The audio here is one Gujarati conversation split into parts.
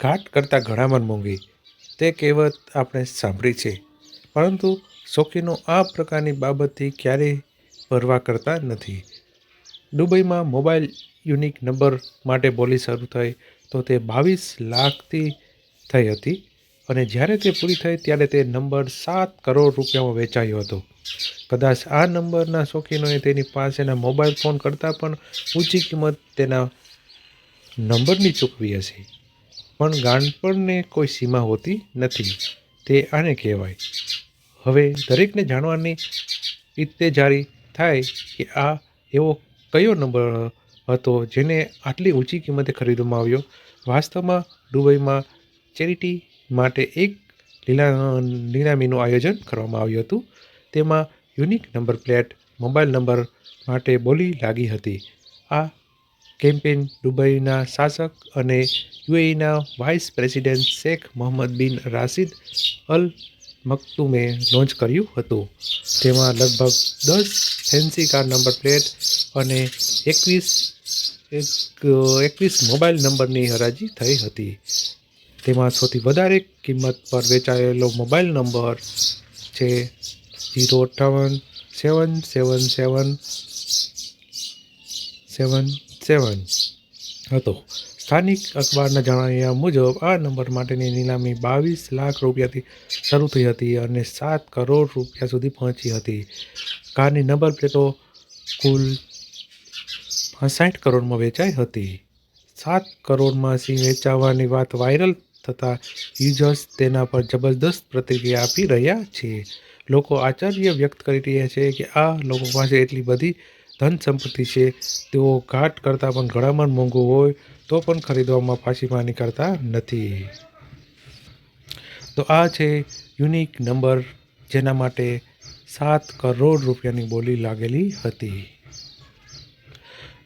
ઘાટ કરતાં ઘણામાં મોંઘી. તે કહેવત આપણે સાંભળી છે. પરંતુ શોખીનો આ પ્રકારની બાબતથી ક્યારેય ભરવા કરતા નથી. દુબઈમાં મોબાઈલ યુનિક નંબર માટે બોલી શરૂ થઈ તો તે બાવીસ લાખથી થઈ હતી અને જ્યારે તે પૂરી થઈ ત્યારે તે નંબર સાત કરોડ રૂપિયામાં વેચાયો હતો. કદાચ આ નંબરના શોખીનોએ તેની પાસેના મોબાઈલ ફોન કરતાં પણ ઊંચી કિંમત તેના નંબરની ચૂકવી હશે. પણ ગાંડપણને કોઈ સીમા હોતી નથી. તે આને કહેવાય. હવે દરેકને જાણવાની ઇત્તેજારી થાય કે આ એવો કયો નંબર હતો જેને આટલી ઊંચી કિંમતે ખરીદવામાં આવ્યો? વાસ્તવમાં દુબઈમાં ચેરિટી માટે એક લીલા નીલામીનું આયોજન કરવામાં આવ્યું હતું. તેમાં unique number plate, mobile number માટે બોલી લાગી હતી. આ કેમ્પેન દુબઈના શાસક અને યુએઈના vice president Sheikh Mohammed bin Rashid Al મકતુમે launch કર્યું હતું. તેમાં લગભગ દસ ફેન્સી કાર નંબર પ્લેટ અને એકવીસ, એક, એકવીસ મોબાઈલ નંબરની હરાજી થઈ હતી. તેમાં સૌથી વધારે કિંમત પર વેચાયેલો મોબાઈલ નંબર છે ઝીરો અઠ્ઠાવન, સેવન સેવન સેવન સેવન સેવન હતો. સ્થાનિક અખબારના જણાવ્યા મુજબ, આ નંબર માટેની નીલામી બાવીસ લાખ રૂપિયાથી શરૂ થઈ હતી અને સાત કરોડ રૂપિયા સુધી પહોંચી હતી. કારની નંબર પ્લેટો કુલ સાઠ કરોડમાં વેચાઈ હતી. સાત કરોડમાં સિંહ વેચાવાની વાત વાયરલ થતાં યુઝર્સ તેના પર જબરદસ્ત પ્રતિક્રિયા આપી રહ્યા છે. લોકો આશ્ચર્ય વ્યક્ત કરી રહ્યા છે કે આ લોકો પાસે એટલી બધી ધન સંપત્તિ છે, તેઓ ઘાટ કરતાં પણ ઘણામાં મોંઘું હોય, તો પણ ખરીદવામાં પાછીમાની કરતા નથી. તો આ છે યુનિક નંબર, જેના માટે સાત કરોડ રૂપિયાની બોલી લાગેલી હતી.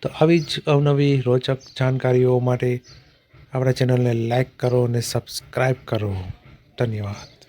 તો આવી જ અવનવી રોચક જાણકારીઓ માટે આપણા ચેનલને લાઈક કરો અને સબસ્ક્રાઈબ કરો. ધન્યવાદ.